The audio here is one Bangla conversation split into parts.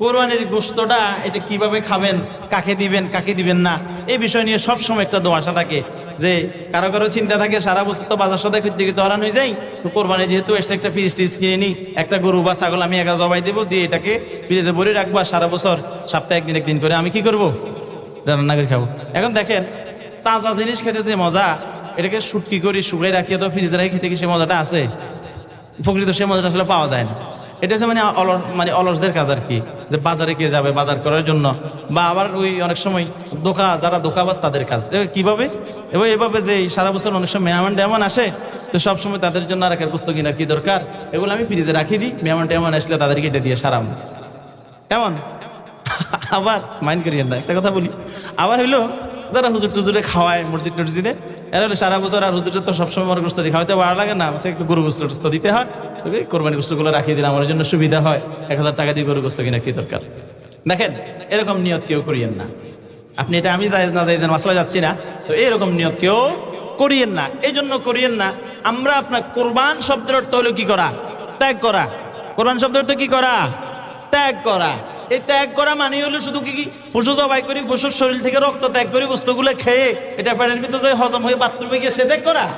কোরবানির গোস্তটা এটা কীভাবে খাবেন, কাকে দিবেন কাকে দিবেন না, এই বিষয় নিয়ে সব সময় একটা দোয়াশা থাকে। যে কারও কারও চিন্তা থাকে, সারা বছর তো বাজার সদায় করতে গিয়ে হরান হয়ে যাই। তো কোরবানি যেহেতু এসে একটা ফ্রিজ টিজ কিনে নিই একটা গরু বা ছাগল আমি একা জবাই দেবো, দিয়ে এটাকে ফ্রিজে ভরে রাখব আর সারা বছর, সপ্তাহে একদিন একদিন করে। আমি কি করব? রান্না করে খাব। এখন দেখেন, তাজা জিনিস খেতে যে মজা, এটাকে শুটকি করি শুকাই রাখিয়ে তো ফ্রিজে রাখি খেতে কি সে মজাটা আছে? প্রকৃত সে মজাটা আসলে পাওয়া যায় না। এটা হচ্ছে মানে অলস মানে অলসদের কাজ আর কি যে বাজারে কে যাবে বাজার করার জন্য, বা আবার ওই অনেক সময় দোকা, যারা দোকাবাজ তাদের কাজ। কীভাবে? এবং এভাবে যে সারা বছর অনেক সময় মেহমান টেহমান আসে, তো সব সময় তাদের জন্য আর একের পুস্তক কিনার কি দরকার? এগুলো আমি ফ্রিজে রাখি দিই, মেহমান টেহমান আসলে তাদেরকে এটা দিয়ে সারাম। কেমন? আবার মাইন্ড করিয়েন না, একটা কথা বলি। আবার হইল, যারা হুজুর টুজুরে খাওয়ায় মসজিদ টসজিদে এরা হলো সারা বছর আর হুজুরে তো সবসময় মনে গোস্ত দিয়ে খাওয়াতে ভালো লাগে না সে একটু গরু গোস্ত টুস্ত দিতে হয়। তবে কোরবানি গোস্তগুলো রাখিয়ে দিলে আমার জন্য সুবিধা হয়। এক হাজার টাকা দিয়ে গরু গোস্ত কিনা কি দরকার? দেখেন, এরকম নিয়ত কেউ করিয়েন না। আপনি এটা আমি জায়েজ না জায়েজের মাসলা যাচ্ছি না, তো এরকম নিয়ত কেউ করিয়েন না। এই জন্য করিয়েন না, আমরা আপনার কোরবান শব্দের অর্থ হলো কি করা? ত্যাগ করা। কোরবান শব্দের অর্থ কি করা? ত্যাগ করা। এই ত্যাগ করা মানে হলো শুধু কি কি? পশু জবাই করি পশুর শরীর থেকে রক্ত ত্যাগ করি বস্তুগুলো খেয়ে এটা পেটের ভিতরে হজম হয়ে বাথরুমে গিয়ে সে ত্যাগ করা?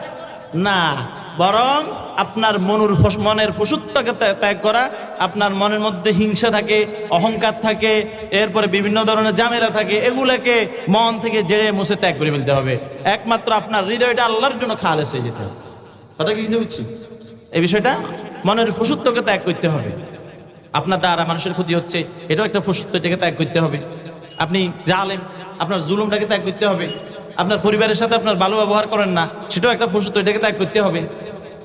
না। বরং আপনার মনুর মনের পশুত্বকে ত্যা- ত্যাগ করা, আপনার মনের মধ্যে হিংসা থাকে, অহংকার থাকে, এরপরে বিভিন্ন ধরনের জামেলা থাকে, এগুলোকে মন থেকে জেড়ে মুছে ত্যাগ করে ফেলতে হবে। একমাত্র আপনার হৃদয়টা আল্লাহর জন্য খালেস হয়ে যেতে হবে। কথা কি বুঝছি? এই বিষয়টা মনের পশুত্বকে ত্যাগ করতে হবে। আপনার দ্বারা মানুষের ক্ষতি হচ্ছে, এটাও একটা পশুত্ব এটাকে ত্যাগ করতে হবে। আপনি জালেম আপনার জুলুমটাকে ত্যাগ করতে হবে। আপনার পরিবারের সাথে আপনার ভালো ব্যবহার করেন না, সেটাও একটা পশুত্ব এটাকে ত্যাগ করতে হবে।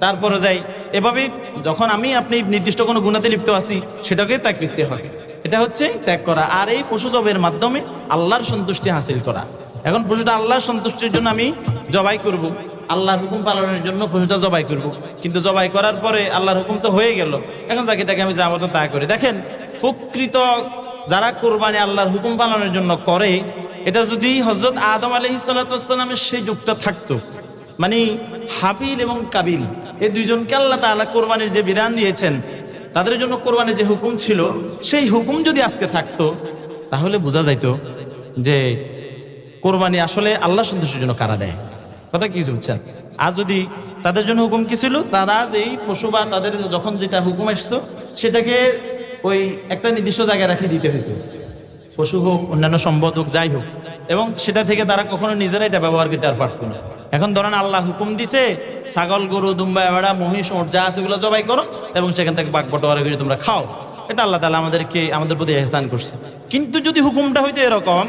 তারপরে যাই, এভাবে যখন আমি আপনি নির্দিষ্ট কোনো গুণাতে লিপ্ত আছি, সেটাকে ত্যাগ করতে হবে। এটা হচ্ছে ত্যাগ করা, আর এই পশু জবের মাধ্যমে আল্লাহর সন্তুষ্টি হাসিল করা। এখন পশুটা আল্লাহর সন্তুষ্টির জন্য আমি জবাই করব। আল্লাহর হুকুম পালনের জন্য পশুটা জবাই করব। কিন্তু জবাই করার পরে আল্লাহর হুকুম তো হয়ে গেল। এখন যাকে এটাকে আমি যা মতো তা করি। দেখেন, প্রকৃত যারা কোরবানি আল্লাহর হুকুম পালনের জন্য করে, এটা যদি হজরত আদম আলহি সাল্লামের সেই যুগটা থাকতো মানে হাবিল এবং কাবিল, এই দুইজনকে আল্লাহ তাআলা কোরবানির যে বিধান দিয়েছেন, তাদের জন্য কোরবানির যে হুকুম ছিল, সেই হুকুম যদি আজকে থাকতো, তাহলে বোঝা যাইতো যে কোরবানি আসলে আল্লাহ সন্তুষ্টির জন্য কারা দেয়। কথা কি বুঝছেন আজ যদি তাদের জন্য হুকুম কি ছিল? তারা যেই পশু বা তাদের যখন যেটা হুকুম আসতো, সেটাকে ওই একটা নির্দিষ্ট জায়গায় রাখি দিতে হতো পশু হোক, অন্যান্য সম্পদ হোক, যাই হোক। এবং সেটা থেকে তারা কখনো নিজেরা এটা ব্যবহার করতে আর পারতো না। এখন ধরেন আল্লাহ হুকুম দিছে, ছাগল, গরু, দুম্বা, এবাড়া, মহিষ, ওট, যা আছে ওগুলো জবাই করো এবং সেখান থেকে বাঘ বটোয়ারা করে তোমরা খাও। এটা আল্লাহ তালা আমাদেরকে, আমাদের প্রতি এহসান করছে। কিন্তু যদি হুকুমটা হইতো এরকম,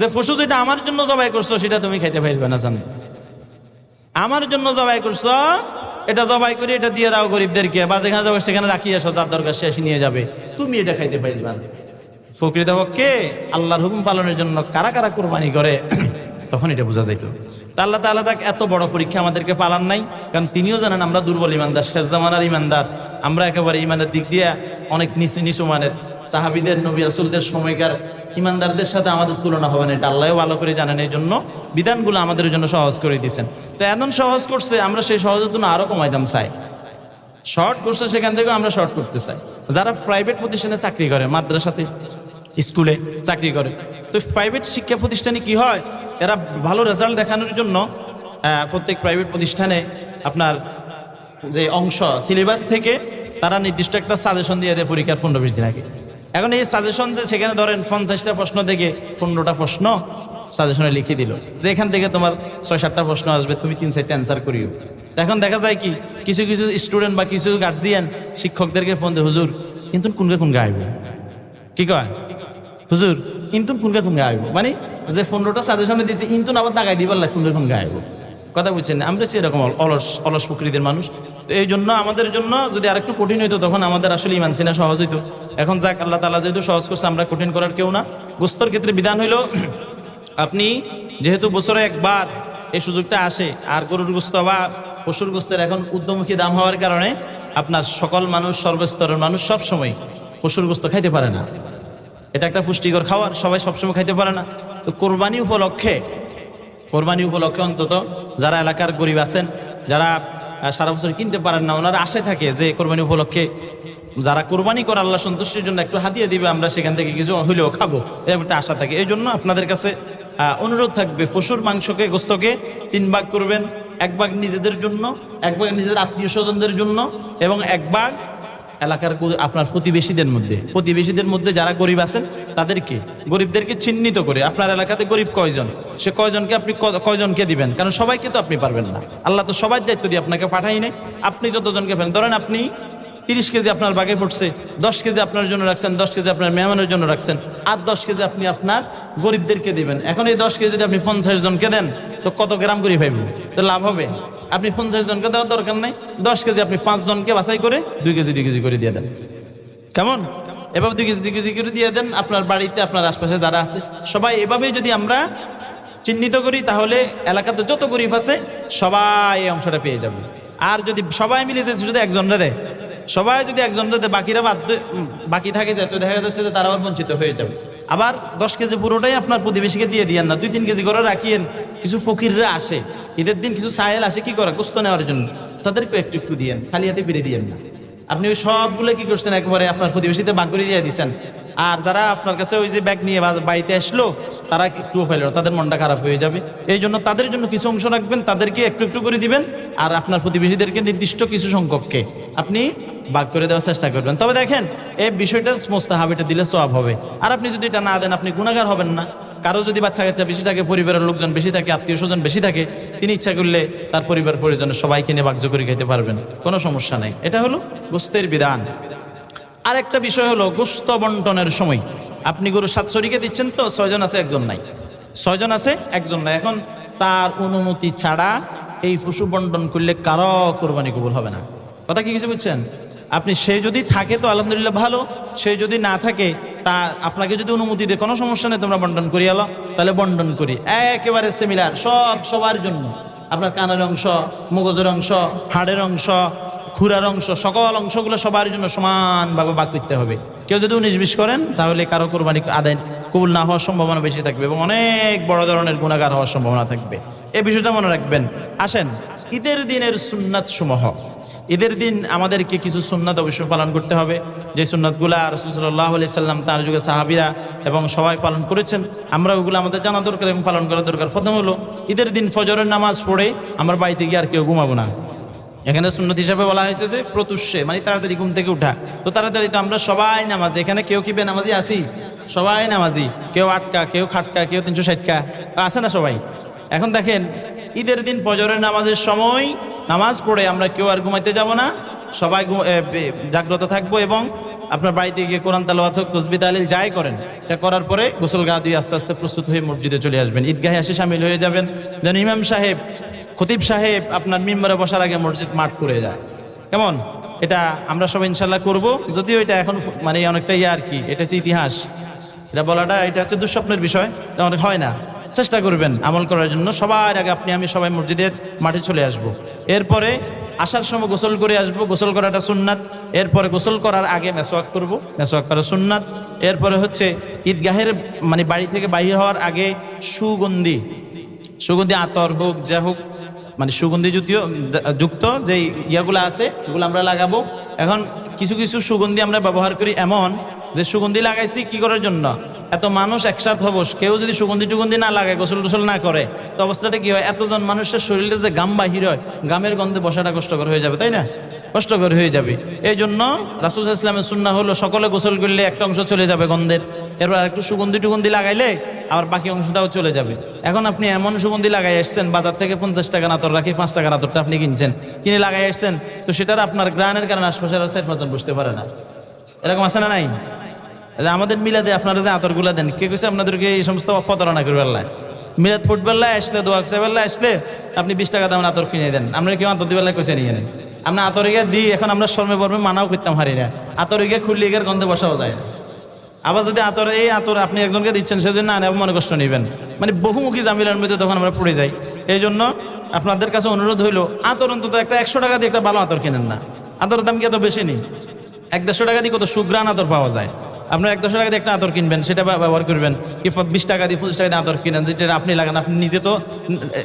যে পশু যেটা আমার জন্য জবাই করছ, সেটা তুমি খাইতে পারবে না জানো। আমার জন্য জবাই করছ? এটা জবাই করে, এটা দিয়ে দাও গরিবদেরকে। বা যেখানে যাবে সেখানে রাখি আসো, যার দরকার এসে নিয়ে যাবে। তুমি এটা খাইতে পারবে না। প্রকৃতপক্ষে আল্লাহর হুকুম পালনের জন্য কারা কারা কোরবানি করে, তখন এটা বোঝা যাইতো। তা আল্লাহ তাআলা তাকে এত বড় পরীক্ষা আমাদেরকে পালান নাই, কারণ তিনিও জানেন আমরা দুর্বল ইমানদার, শেষ জামানার ইমানদার। আমরা একেবারে ইমানের দিক দিয়ে অনেক নিচু নিচু মানের। সাহাবিদের, নবী রাসুলদের সময়কার ইমানদারদের সাথে আমাদের তুলনা হবে না। এটা আল্লাহও ভালো করে জানেন এই জন্য। বিধানগুলো আমাদের জন্য সহজ করে দিয়েছেন। তো এমন সহজ করছে, আমরা সেই সহজের জন্য আরও কমাইতাম চাই। শর্ট করছে সেখান থেকে আমরা শর্ট করতে চাই। যারা প্রাইভেট প্রতিষ্ঠানে চাকরি করে, মাদ্রাসাতে স্কুলে চাকরি করে, তো প্রাইভেট শিক্ষা প্রতিষ্ঠানে কি হয়? এরা ভালো রেজাল্ট দেখানোর জন্য প্রত্যেক প্রাইভেট প্রতিষ্ঠানে আপনার যে অংশ সিলেবাস থেকে তারা নির্দিষ্ট একটা সাজেশন দিয়ে দেয় পরীক্ষার পনেরো বিশ দিন আগে। এখন এই সাজেশন যে সেখানে ধরেন পঞ্চাশটা প্রশ্ন থেকে পনেরোটা প্রশ্ন সাজেশনে লিখে দিল। যে এখান থেকে তোমার ছয় সাতটা প্রশ্ন আসবে, তুমি তিন চারটা অ্যান্সার করিও। এখন দেখা যায় কি, কিছু কিছু স্টুডেন্ট বা কিছু গার্জিয়ান শিক্ষকদেরকে ফোন দেয়, হুজুর কিন্তু কোনকে কোন গাইব কি কয়? হুজুর কিন্তু কোনকে কোন গাইব মানে যে পনেরোটা সাজেশনে দিয়েছে কিন্তু আবার দাগাই দিবার লাগে কোনকে কোন গাইব কথা বুঝছেন? আমরা সেরকম অলস অলস প্রকৃতির মানুষ। তো এই জন্য আমাদের জন্য যদি আরেকটু কঠিন হইতো, তখন আমাদের আসলে ইমান সিনা সহজ হইতো। এখন যাক, আল্লাহ তালা যেহেতু সহজ করছে, আমরা কঠিন করার কেউ না। গোস্তর ক্ষেত্রে বিধান হইল, আপনি যেহেতু বছরে একবার এই সুযোগটা আসে, আর গরুর গোস্ত বা পশুর গোস্তের এখন উদ্যমুখী দাম হওয়ার কারণে আপনার সকল মানুষ, সর্বস্তরের মানুষ সব সময় পশুর গোস্ত খাইতে পারে না। এটা একটা পুষ্টিকর খাবার সবাই সবসময় খাইতে পারে না। তো কোরবানি উপলক্ষে কোরবানি উপলক্ষে অন্তত যারা এলাকার গরিব আছেন, যারা সারা বছর কিনতে পারেন না, ওনারা আশায় থাকে যে কোরবানি উপলক্ষে যারা কোরবানি করে আল্লাহ সন্তুষ্টির জন্য একটু হাতিয়ে দিবে, আমরা সেখান থেকে কিছু হইলেও খাব। এরকম আশা থাকে। এই জন্য আপনাদের কাছে অনুরোধ থাকবে, পশুর মাংসকে, গোস্তকে তিন ভাগ করবেন, এক ভাগ নিজেদের জন্য, এক ভাগ নিজেদের আত্মীয় স্বজনদের জন্য এবং এক ভাগ এলাকার আপনার প্রতিবেশীদের মধ্যে। প্রতিবেশীদের মধ্যে যারা গরিব আছেন, তাদেরকে, গরিবদেরকে চিহ্নিত করে, আপনার এলাকাতে গরিব কয়জন? সে কয়জনকে আপনি কয়জনকে দিবেন? কারণ সবাইকে তো আপনি পারবেন না। আল্লাহ তো সবাই দায়িত্ব দিয়ে আপনাকে পাঠাই নেই। আপনি যতজনকে পারেন ধরেন আপনি তিরিশ কেজি আপনার বাগে পড়ছে, দশ কেজি আপনার জন্য রাখছেন, দশ কেজি আপনার মেহমানের জন্য রাখছেন, আর দশ কেজি আপনি আপনার গরিবদেরকে দিবেন। এখন এই দশ কেজি যদি আপনি পঞ্চাশ জনকে দেন, তো কত গ্রাম গরিব হইব তো লাভ হবে? আপনি পঞ্চাশ জনকে দেওয়ার দরকার নেই, দশ কেজি আপনি পাঁচ জনকে বাছাই করে দুই কেজি দুই কেজি করে দিয়ে দেন। কেমন? এভাবে দুই কেজি দুই কেজি করে দিয়ে দেন, আপনার বাড়িতে, আপনার আশপাশে যারা আছে, সবাই এভাবেই যদি আমরা চিহ্নিত করি, তাহলে এলাকাতে যত গরিব আছে, সবাই এই অংশটা পেয়ে যাবে। আর যদি সবাই মিলে যে শুধু একজনরা দেয় সবাই যদি একজনরা দেয় বাকিরা বাদ বাকি থাকে যায়, তো দেখা যাচ্ছে যে তারা আবার বঞ্চিত হয়ে যাবে। আবার দশ কেজি পুরোটাই আপনার প্রতিবেশীকে দিয়ে দিয়েন না, দুই তিন কেজি করে রাখিয়েন। কিছু ফকিররা আসে, ঈদের দিন কিছু সাহেল আসে, কি করে? গোস্ত নেওয়ার জন্য। তাদেরকে একটু একটু দিয়েন, খালি হাতে ফিরে দিয়েন না। আপনি ওই সবগুলো কি করছেন? একবারে আপনার প্রতিবেশীতে বাগ করে দিয়ে দিচ্ছেন আর যারা আপনার কাছে ওই যে ব্যাগ নিয়ে বাড়িতে আসলো, তারা একটুও ফেলো তাদের মনটা খারাপ হয়ে যাবে। এই জন্য তাদের জন্য কিছু অংশ রাখবেন, তাদেরকে একটু একটু করে দিবেন। আর আপনার প্রতিবেশীদেরকে নির্দিষ্ট কিছু সংখ্যককে। আপনি ভাগ করে দেওয়ার চেষ্টা করবেন। তবে দেখেন, এই বিষয়টা মোস্তাহাব এটা দিলে সব হবে। আর আপনি যদি এটা না দেন, আপনি গুণাগার হবেন না। কারও যদি বাচ্চা কাচ্চা বেশি থাকে, পরিবারের লোকজন বেশি থাকে আত্মীয় স্বজন বেশি থাকে, তিনি ইচ্ছা করলে তার পরিবার পরিজনের সবাইকে নিয়ে বাগ্য করে খেতে পারবেন। কোনো সমস্যা নাই। এটা হলো গোস্তের বিধান। আর একটা বিষয় হলো গোস্ত বন্টনের সময়। আপনি গরু সাতশরীকে দিচ্ছেন তো, ছয়জন আছে, একজন নাই। ছয়জন আছে, একজন নাই। এখন তার অনুমতি ছাড়া এই পশু বন্টন করলে কারও কোরবানি কবুল হবে না। কথা কি কিছু বুঝছেন? আপনি সে যদি থাকে তো আলহামদুলিল্লাহ ভালো, সে যদি না থাকে, তা আপনাকে যদি অনুমতি দেয়, কোনো সমস্যা নেই, তোমরা বন্টন করি আলো তাহলে বন্টন করি। একেবারে সিমিলার সব সবার জন্য। আপনার কানের অংশ, মগজের অংশ, হাড়ের অংশ, খুরার অংশ, সকল অংশগুলো সবার জন্য সমানভাবে ভাগ করতে হবে। কেউ যদি উনিশ বিশ করেন, তাহলে কারও কোরবানি আদায় কবুল না হওয়ার সম্ভাবনা বেশি থাকবে এবং অনেক বড় ধরনের গুণাগার হওয়ার সম্ভাবনা থাকবে। এই বিষয়টা মনে রাখবেন। আসেন ঈদের দিনের সুন্নাত সমূহ। ঈদের দিন আমাদেরকে কিছু সুন্নাত অবশ্যই পালন করতে হবে। যে সুন্নাতগুলা রসুল সাল্লাহ আলি সাল্লাম, তার যুগে সাহাবিরা এবং সবাই পালন করেছেন, আমরা ওগুলো আমাদের জানা দরকার এবং পালন করা দরকার। প্রথম হলো, ঈদের দিন ফজরের নামাজ পড়ে আমার বাড়িতে গিয়ে আর কেউ ঘুমাবো না। এখানে সুন্নত হিসাবে বলা হয়েছে যে, প্রতুষ্যে মানে তাড়াতাড়ি ঘুম থেকে উঠা। তো তাড়াতাড়ি তো আমরা সবাই নামাজি। এখানে কেউ কি বেনামাজি আসি সবাই নামাজি। কেউ আটকা, কেউ খাটকা, কেউ তিনশো ষাটকা। আসে না সবাই? এখন দেখেন ঈদের দিন ফজরের নামাজের সময় নামাজ পড়ে আমরা কেউ আর ঘুমাইতে যাব না। সবাই জাগ্রত থাকব এবং আপনার বাড়িতে গিয়ে কোরআন তালাওয়াত হোক তসবি তালিল যাই করেন, এটা করার পরে গোসল গা দিয়ে আস্তে আস্তে প্রস্তুত হয়ে মসজিদে চলে আসবেন। ঈদগাহে এসে সামিল হয়ে যাবেন। যেন ইমাম সাহেব, খতিব সাহেব আপনার মিম্বরে বসার আগে মসজিদ মাঠ করে যায়। কেমন? এটা আমরা সবাই ইনশাল্লাহ করব। যদিও এটা এখন মানে অনেকটা ইয়ে আর কি, এটা হচ্ছে ইতিহাস। এটা বলাটা, এটা হচ্ছে দুঃস্বপ্নের বিষয় অনেক হয় না। চেষ্টা করবেন আমল করার জন্য। সবার আগে আপনি, আমি সবাই মসজিদের মাঠে চলে আসব। এরপরে আসার সময় গোসল করে আসব, গোসল করাটা সুন্নাত। এরপরে গোসল করার আগে মেসোয়াক করব মেসোয়াক করা সুন্নাত। এরপরে হচ্ছে ঈদগাহের মানে বাড়ি থেকে বাইরে হওয়ার আগে সুগন্ধি সুগন্ধি আতর হোক, যা হোক মানে সুগন্ধি যুক্ত যুক্ত যে ইয়াগুলো আছে, ওগুলো আমরা লাগাবো। এখন কিছু কিছু সুগন্ধি আমরা ব্যবহার করি এমন যে সুগন্ধি লাগাইছি কি করার জন্য? এত মানুষ একসাথ হব, কেউ যদি সুগন্ধি টুগন্ধি না লাগায় গোসল টোসল না করে, তো অবস্থাটা কি হয়? এতজন মানুষের শরীরে যে গাম বাহির হয়, গামের গন্ধে বসাটা কষ্টকর হয়ে যাবে, তাই না? কষ্টকর হয়ে যাবে। এই জন্য রাসুল ইসলামের সুন্না হলো, সকলে গোসল করলে একটা অংশ চলে যাবে গন্ধের। এরপর একটু সুগন্ধি টুগন্ধি লাগাইলে আবার বাকি অংশটাও চলে যাবে। এখন আপনি এমন সুগন্ধি লাগাই আসছেন, বাজার থেকে পঞ্চাশ টাকা নাতর রাখি, পাঁচ টাকা নাতরটা আপনি কিনছেন, কিনে লাগাই আসছেন, তো সেটার আপনার গ্রানের কারণে আশপাশের সাইড পাঁচজন বুঝতে পারে না। এরকম আছে না নাই? আমাদের মিলাদে আপনারা যে আতরগুলা দেন, কে কেছে আপনাদেরকে এই সমস্ত প্রতারণা করবে আল্লাহ? মিলাদ ফুটবেল্লা আসলে, দোয়া সাহেবেল্লা আসলে, আপনি বিশ টাকা দামের আতর কিনে দেন। আমরা কেউ আতর দিবেল্লা কইছে নিয়ে নেন আমরা আতর গিয়ে দিই, এখন আমরা শর্মে বর্মে মানাও করতাম হারি না। আতর গিয়ে খুললে গিয়ে গন্ধে বসাও যায় না। আবার যদি আতর, এই আতর আপনি একজনকে দিচ্ছেন, সেজন্য না মনে কষ্ট নেবেন। মানে বহুমুখী জামিলার মধ্যে তখন আমরা পড়ে যাই। এই জন্য আপনাদের কাছে অনুরোধ হইল, আতর অন্তত একটা একশো টাকা দিয়ে একটা ভালো আতর কেনেন না। আতরের দাম কি এত বেশি নেই? এক দেড়শো টাকা দিয়ে কত সুগ্রান আতর পাওয়া যায়। আপনার এক দশ টাকা দিয়ে একটা আদর কিনবেন, সেটা ব্যবহার করবেন। কি বিশ টাকা দিয়ে পঁচিশ টাকা দিয়ে আদর কিনেন, যেটা আপনি লাগান, আপনি নিজে তো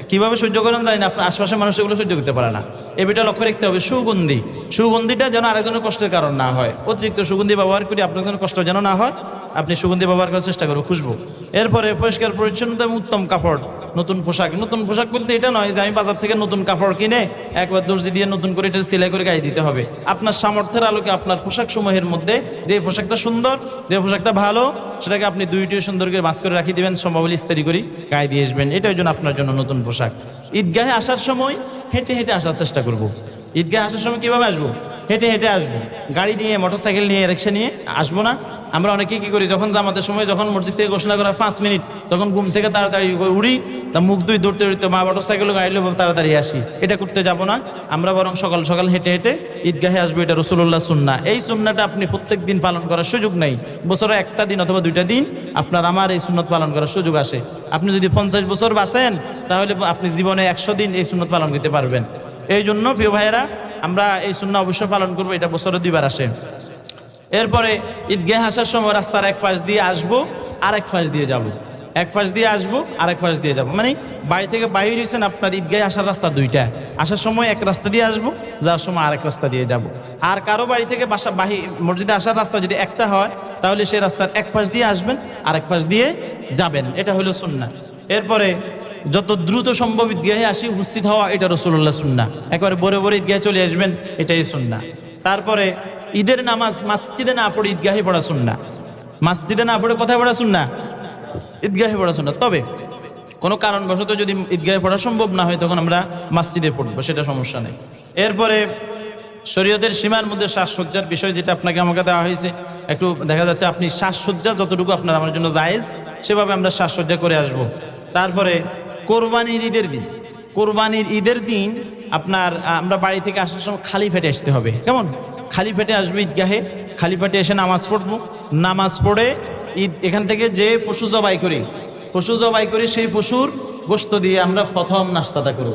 কীভাবে সহ্য করেন জানি না, আপনার আশপাশের মানুষ এগুলো সহ্য করতে পারে না। এ বিষয়টা লক্ষ্য রাখতে হবে, সুগন্ধি। সুগন্ধিটা যেন আরেকজনের কষ্টের কারণ না হয়। অতিরিক্ত সুগন্ধি ব্যবহার করি আপনার জন্য কষ্ট যেন না হয়, আপনি সুগন্ধি ব্যবহার করার চেষ্টা করব, খুশবো। এরপরে পরিষ্কার, পরিচ্ছন্নতা এবং উত্তম কাপড়। নতুন পোশাক। নতুন পোশাক বলতে এটা নয় যে আমি বাজার থেকে নতুন কাপড় কিনে একবার দর্জি দিয়ে নতুন করে এটা সেলাই করে গায়ে দিতে হবে। আপনার সামর্থ্যের আলোকে আপনার পোশাক সমূহের মধ্যে যে পোশাকটা সুন্দর, যে পোশাকটা ভালো, সেটাকে আপনি দুইটি সুন্দর করে মাছ করে রাখি দিবেন, সম্ভব হলে ইস্তারি করি গায়ে দিয়ে আসবেন। এটাই জন্য আপনার জন্য নতুন পোশাক। ঈদগাহে আসার সময় হেঁটে হেঁটে আসার চেষ্টা করব। ঈদগাহে আসার সময় কীভাবে আসব? হেঁটে হেঁটে আসব। গাড়ি নিয়ে, মোটরসাইকেল নিয়ে, রিক্সা নিয়ে আসব না। আমরা অনেকে কি করি, যখন জামাতের সময়, যখন মসজিদ থেকে ঘোষণা করার পাঁচ মিনিট, তখন ঘুম থেকে তাড়াতাড়ি উড়ি, তা মুখ দুই দৌড়তে দৌড়তে মা মোটরসাইকেল গাড়ি লোক তাড়াতাড়ি আসি। এটা করতে যাব না। আমরা বরং সকাল সকাল হেঁটে হেঁটে ঈদগাহে আসব, এটা রসুল্লাহ সুন্না। এই সুন্নাটা আপনি প্রত্যেক দিন পালন করার সুযোগ নেই। বছরে একটা দিন অথবা দুইটা দিন আপনার, আমার এই সুন্নত পালন করার সুযোগ আসে। আপনি যদি পঞ্চাশ বছর বাঁচেন, তাহলে আপনি জীবনে একশো দিন এই সুন্নত পালন করতে পারবেন। এই জন্য প্রিয় ভাইয়েরা, আমরা এই সুন্না অবশ্যই পালন করব, এটা বছরে দুইবার আসে। এরপরে ঈদগাহ আসার সময় রাস্তার এক পাশ দিয়ে আসব আর এক পাশ দিয়ে যাব। এক পাশ দিয়ে আসব আর এক পাশ দিয়ে যাব। মানে বাড়ি থেকে বাইরে হয়েছেন আপনার ঈদগাহে আসার রাস্তা দুইটা। আসার সময় এক রাস্তা দিয়ে আসব, যাওয়ার সময় আরেক রাস্তা দিয়ে যাব। আর কারও বাড়ি থেকে বাসা বাহি, মসজিদে আসার রাস্তা যদি একটা হয়, তাহলে সেই রাস্তার এক পাশ দিয়ে আসবেন আর এক পাশ দিয়ে যাবেন। এটা হলো সুন্না এরপরে যত দ্রুত সম্ভব ঈদগাহে আসি, উপস্থিত হওয়া এটা রসুল্লাহ সুন্না একবারে বরে বরে ঈদগাহে চলে আসবেন, এটাই সুন্না তারপরে ঈদের নামাজ মসজিদে না পড়ে ঈদগাহে পড়া শুননা মসজিদে না পড়ে কোথায় পড়া শুননা ঈদগাহে পড়া শুননা তবে কোনো কারণবশত যদি ঈদগাহে পড়া সম্ভব না হয়, তখন আমরা মসজিদে পড়ব, সেটা সমস্যা নেই। এরপরে শরীয়তের সীমার মধ্যে শ্বাসসজ্জার বিষয় যেটা আপনাকে আমাকে দেওয়া হয়েছে, একটু দেখা যাচ্ছে আপনি শ্বাসসজ্জা যতটুকু আপনার আমার জন্য জায়েজ, সেভাবে আমরা শ্বাসসজ্জা করে আসব। তারপরে কোরবানির ঈদের দিন। কোরবানির ঈদের দিন আপনার, আমরা বাড়ি থেকে আসার সময় খালি ফেটে আসতে হবে। কেমন? খালি ফেটে আসবে ঈদগাহে খালি ফেটে এসে নামাজ পড়ব। নামাজ পড়ে ঈদ, এখান থেকে যে পশু জবাই করি, পশু জবাই করি, সেই পশুর গোস্ত দিয়ে আমরা প্রথম নাস্তাটা করব।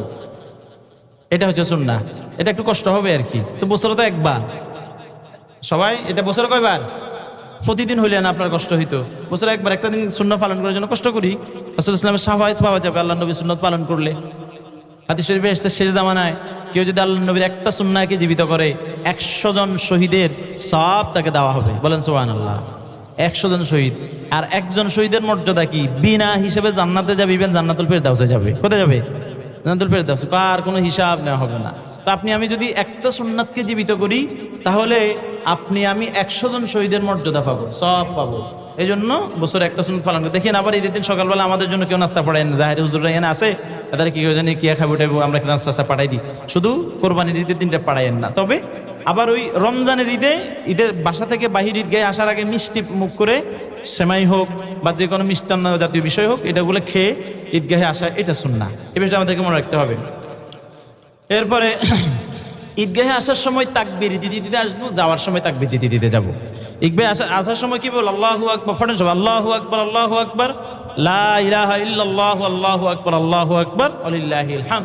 এটা হচ্ছে সুন্না এটা একটু কষ্ট হবে আর কি। তো বছরে তো একবার। সবাই, এটা বছরে কয়বার? প্রতিদিন হইলে না আপনার কষ্ট হইতো। বছরে একবার, একটা দিন শূন্য পালন করার জন্য কষ্ট করি। রাসুল ইসলামের সাহায্য পাওয়া যাবে আল্লাহ নবী সুন্নত পালন করলে। হাদিস শরীফে এসছে, শেষ জামানায় কেউ যদি আল্লাহ নবীর একটা সুন্নাকে জীবিত করে, একশো জন শহীদের সব তাকে দেওয়া হবে। বলেন সোহান আল্লাহ একশো জন শহীদ। আর একজন শহীদের মর্যাদা কি? বিনা হিসেবে জান্নাতে যাবে ইভেন জান্নাতুল ফের ফেরদাউসে যাবে। কোথায় যাবে? জান্নাতুল ফেরদাউস। কার? কোনো হিসাব নেওয়া হবে না। তো আপনি, আমি যদি একটা সুন্নাতকে জীবিত করি, তাহলে আপনি, আমি একশো জন শহীদের মর্যাদা পাবো সব পাবো। এই জন্য বছরে একটা সুন্নত পালন করি। দেখেন আবার ঈদের দিন সকালবেলা আমাদের জন্য কেউ নাস্তা পড়ায় না। জাহের এখানে আছে, তাদের কি জানি কি খাব টাইবো আমরা নাস্তা টাস্তা পাঠাই দিই। শুধু কোরবানির ঈদের দিনটা পাঠাইয়েন না। তবে আবার ওই রমজানের ঈদে, ঈদের বাসা থেকে বাহির ঈদ গায়ে আসার আগে মিষ্টি মুখ করে সেমাই হোক বা যে কোনো মিষ্টান্ন জাতীয় বিষয় হোক, এটাগুলো খেয়ে ঈদগাহে আসা, এটা শুননা এ বিষয়ে আমাদেরকে মনে রাখতে হবে। এরপরে ঈদগাহে আসার সময় তাকবির দিদি দিতে আসব, যাওয়ার সময় তাকবির দিতে দিতে যাব। ঈদগাহে আসা আসার সময় কি বল? আল্লাহু আকবর, ফটেন সব আল্লাহু আকবর আল্লাহু আকবর, লা ইলাহা ইল্লাল্লাহু, আল্লাহু আকবর আল্লাহু আকবর আলিল্লাহিল হাম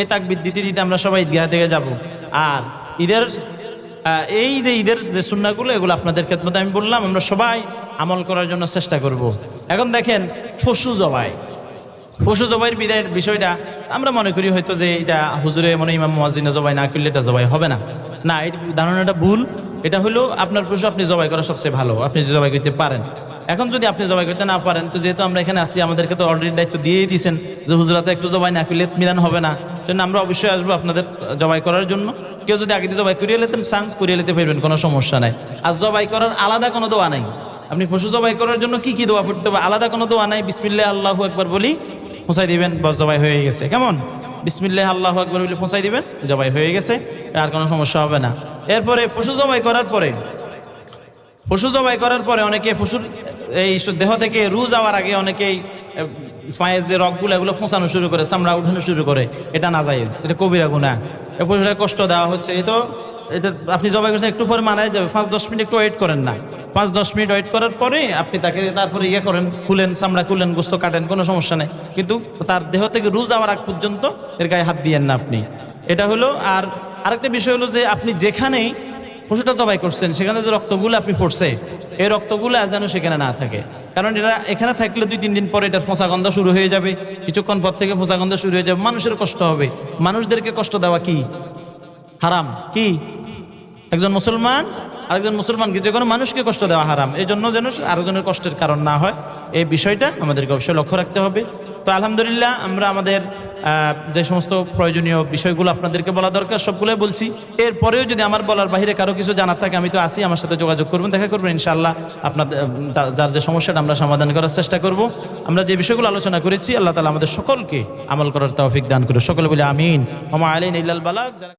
এই তাকবির দিতে দিতে আমরা সবাই ঈদগাহ থেকে যাব। আর ঈদের এই যে ঈদের যে সুন্নাগুলো এগুলো আপনাদের ক্ষেত্রে আমি বললাম, আমরা সবাই আমল করার জন্য চেষ্টা করব। এখন দেখেন, পশু জবাই। পশু জবাইয়ের বিদায়ের বিষয়টা আমরা মনে করি হয়তো যে এটা হুজুরে মনে ইমাম মুয়াজ্জিনে জবাই না করলে এটা জবাই হবে না। না এই ধারণাটা ভুল। এটা হলো আপনার পশু আপনি জবাই করা সবচেয়ে ভালো। আপনি জবাই করতে পারেন। এখন যদি আপনি জবাই করতে না পারেন, তো যেহেতু আমরা এখানে আসি আমাদেরকে তো অলরেডি দায়িত্ব দিয়েই দিয়েছেন যে হুজুরাতে একটু জবাই না করলে মিলান হবে না। সেজন্য আমরা অবশ্যই আসব আপনাদের জবাই করার জন্য। কেউ যদি আগে জবাই করিয়ে নিতেন চান্স করিয়ে নিতে পারবেন, কোনো সমস্যা নাই। আর জবাই করার আলাদা কোনো দোয়া নাই। আপনি পশু জবাই করার জন্য কি কি দোয়া পড়তে হবে? আলাদা কোনো দোয়া নাই। বিসমিল্লাহ, আল্লাহু একবার বলি। ফোঁসাই দিবেন, বস জবাই হয়ে গেছে। কেমন? বিসমিল্লাহ, আল্লাহ একবার বলে ফোঁসাই দিবেন, জবাই হয়ে গেছে, আর কোনো সমস্যা হবে না। এরপরে পশু জবাই করার পরে, পশু জবাই করার পরে অনেকে পশুর, এই দেহ থেকে রু যাওয়ার আগে অনেকেই পায়ের যে রগগুলো, এগুলো ফোঁসানো শুরু করে, চামড়া উঠানো শুরু করে। এটা না যাইজ এটা কবিরা গুণা এ পশুটা কষ্ট দেওয়া হচ্ছে। এ তো এটা আপনি জবাই করছেন, একটু পরে মানায় যাবে, পাঁচ, দশ মিনিট একটু ওয়েট করেন না। পাঁচ দশ মিনিট ওয়েট করার পরে আপনি তাকে তারপরে ইয়ে করেন, খুলেন, চামড়া খুলেন, গোস্ত কাটেন, কোনো সমস্যা নেই। কিন্তু তার দেহ থেকে রু যাওয়ার আগ পর্যন্ত এর গায়ে হাত দিয়েন না আপনি। এটা হলো, আর আরেকটা বিষয় হলো যে আপনি যেখানেই পশুটা জবাই করছেন, সেখানে যে রক্তগুলো আপনি পড়ছে, এই রক্তগুলো যেন সেখানে না থাকে। কারণ এটা এখানে থাকলে দুই, তিন দিন পরে এটার ফোঁসা গন্ধ শুরু হয়ে যাবে, কিছুক্ষণ পর থেকে ফোঁসা গন্ধ শুরু হয়ে যাবে। মানুষের কষ্ট হবে। মানুষদেরকে কষ্ট দেওয়া কি? হারাম। কি? একজন মুসলমান আরেকজন মুসলমানকে যে কোনো মানুষকে কষ্ট দেওয়া হারাম। এই জন্য যেন আরেকজনের কষ্টের কারণ না হয়। এই বিষয়টা আমাদেরকে অবশ্যই লক্ষ্য রাখতে হবে। তো আলহামদুলিল্লাহ আমরা আমাদের যে সমস্ত প্রয়োজনীয় বিষয়গুলো আপনাদেরকে বলা দরকার, সবগুলোই বলছি। এরপরেও যদি আমার বলার বাইরে কারও কিছু জানার থাকে, আমি তো আসি আমার সাথে যোগাযোগ করবেন, দেখা করবেন, ইনশাআল্লাহ আপনাদের যার যে সমস্যাটা আমরা সমাধান করার চেষ্টা করব। আমরা যে বিষয়গুলো আলোচনা করেছি, আল্লাহ তালা আমাদের সকলকে আমল করার তৌফিক দান করে সকলে বলে আমিন। মামা আলীন ইল্লাল বালাক